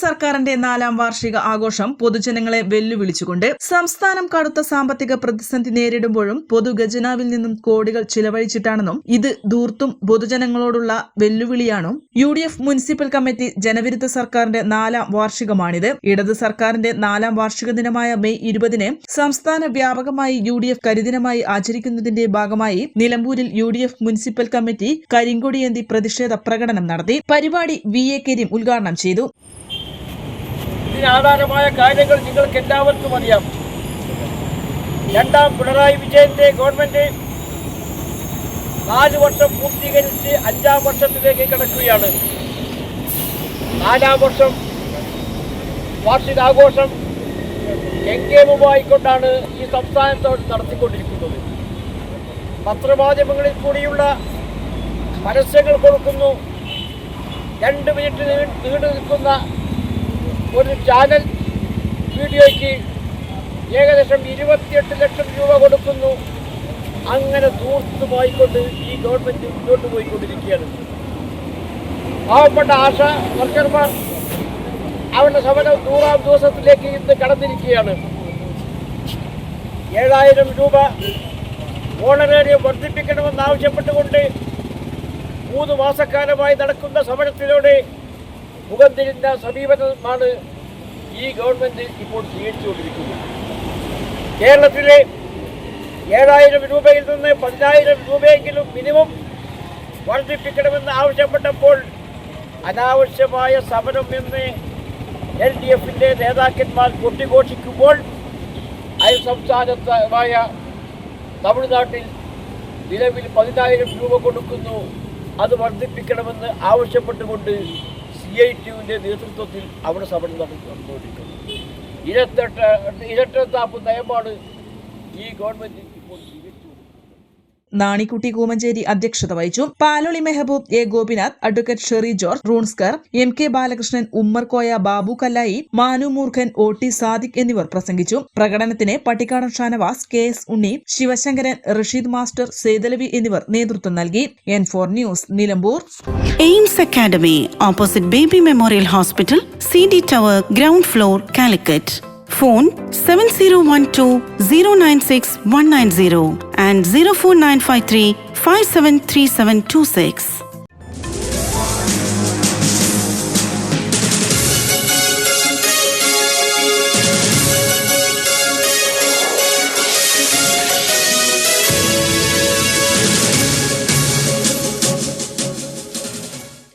സർക്കാരിന്റെ നാലാം വാർഷിക ആഘോഷം പൊതുജനങ്ങളെ വെല്ലുവിളിച്ചുകൊണ്ട് സംസ്ഥാനം കടുത്ത സാമ്പത്തിക പ്രതിസന്ധി നേരിടുമ്പോഴും പൊതുഖജനാവിൽ നിന്നും കോടികൾ ചിലവഴിച്ചിട്ടാണെന്നും ഇത് ദൂർത്തും പൊതുജനങ്ങളോടുള്ള വെല്ലുവിളിയാണും U D F municipal committee ജനവിരുദ്ധ സർക്കാരിന്റെ നാലാം വാർഷികമാണിത്. ഇടത് സർക്കാരിന്റെ നാലാം വാർഷിക ദിനമായ മെയ് ഇരുപതിന് സംസ്ഥാന വ്യാപകമായി യു ഡി എഫ് കരിദിനമായി ആചരിക്കുന്നതിന്റെ ഭാഗമായി നിലമ്പൂരിൽ U D F municipal committee കരിങ്കൊടിയേന്തി പ്രതിഷേധ പ്രകടനം നടത്തി. പരിപാടി വി എ കരീം ഉദ്ഘാടനം ചെയ്തു. ഇതിനാധാരമായ കാര്യങ്ങൾ നിങ്ങൾക്ക് എല്ലാവർക്കും അറിയാം. രണ്ടാം പിണറായി വിജയന്റെ ഗവൺമെന്റ് നാല് വർഷം പൂർത്തീകരിച്ച് അഞ്ചാം വർഷത്തിലേക്ക് കിടക്കുകയാണ്. നാലാം വർഷം വാർഷികാഘോഷം എങ്കേമുമായിക്കൊണ്ടാണ് ഈ സംസ്ഥാനത്തോട് നടത്തിക്കൊണ്ടിരിക്കുന്നത്. പത്രമാധ്യമങ്ങളിൽ കൂടിയുള്ള പരസ്യങ്ങൾ കൊടുക്കുന്നു. രണ്ട് മിനിറ്റ് നീണ്ടു നിൽക്കുന്ന ഒരു ചാനൽ വീഡിയോയ്ക്ക് ഏകദേശം ഇരുപത്തിയെട്ട് ലക്ഷം രൂപ കൊടുക്കുന്നു. അങ്ങനെ ദൂർത്ത് പോയിക്കൊണ്ട് ഈ ഗവൺമെന്റ് മുന്നോട്ട് പോയിക്കൊണ്ടിരിക്കുകയാണ്. പാവപ്പെട്ട ആശ വർക്കർമാർ അവരുടെ സമരം നൂറാം ദിവസത്തിലേക്ക് ഇന്ന് കടന്നിരിക്കുകയാണ്. ഏഴായിരം രൂപ ഓണറേറിയം വർദ്ധിപ്പിക്കണമെന്നാവശ്യപ്പെട്ടുകൊണ്ട് മൂന്ന് മാസക്കാലമായി നടക്കുന്ന സമരത്തിലൂടെ മുഖം തിരിഞ്ഞ സമീപനമാണ് ഈ ഗവൺമെന്റ് ഇപ്പോൾ സ്വീകരിച്ചുകൊണ്ടിരിക്കുന്നത്. കേരളത്തിലെ ഏഴായിരം രൂപയിൽ നിന്ന് പതിനായിരം രൂപയെങ്കിലും മിനിമം വർദ്ധിപ്പിക്കണമെന്ന് ആവശ്യപ്പെട്ടപ്പോൾ അനാവശ്യമായ സമരം എന്ന് എൽ ഡി എഫിന്റെ നേതാക്കന്മാർ കൊട്ടിഘോഷിക്കുമ്പോൾ അയൽ സംസ്ഥാനമായ തമിഴ്നാട്ടിൽ നിലവിൽ പതിനായിരം രൂപ കൊടുക്കുന്നു. അത് വർദ്ധിപ്പിക്കണമെന്ന് ആവശ്യപ്പെട്ടുകൊണ്ട് സി ഐ ടിയുവിന്റെ നേതൃത്വത്തിൽ അവിടെ സമരം നടന്നുകൊണ്ടിരിക്കുന്നു. ഇരട്ട ഇരട്ടത്താപ്പ് നയമാണ് ഈ ഗവൺമെന്റ് ഇപ്പോൾ നാണിക്കുട്ടി കൂമഞ്ചേരി അധ്യക്ഷത വഹിച്ചു. Paloli Mehaboob A. Gopinath advocate Sherry George റൂൺസ്കർ M. K. Balakrishnan Ummerkoya Babu Kallayi Manu Moorkhan O. T. Sadiq എന്നിവർ പ്രസംഗിച്ചു. പ്രകടനത്തിന് Pattikkadan Shanavas K. S. Unni Sivasankaran Rasheed master Sethalavi എന്നിവർ നേതൃത്വം നൽകി. N four news Nilambur. Aims academy opposite baby memorial hospital C D tower ground floor Calicut. phone 7012096 190 and 04953 573726.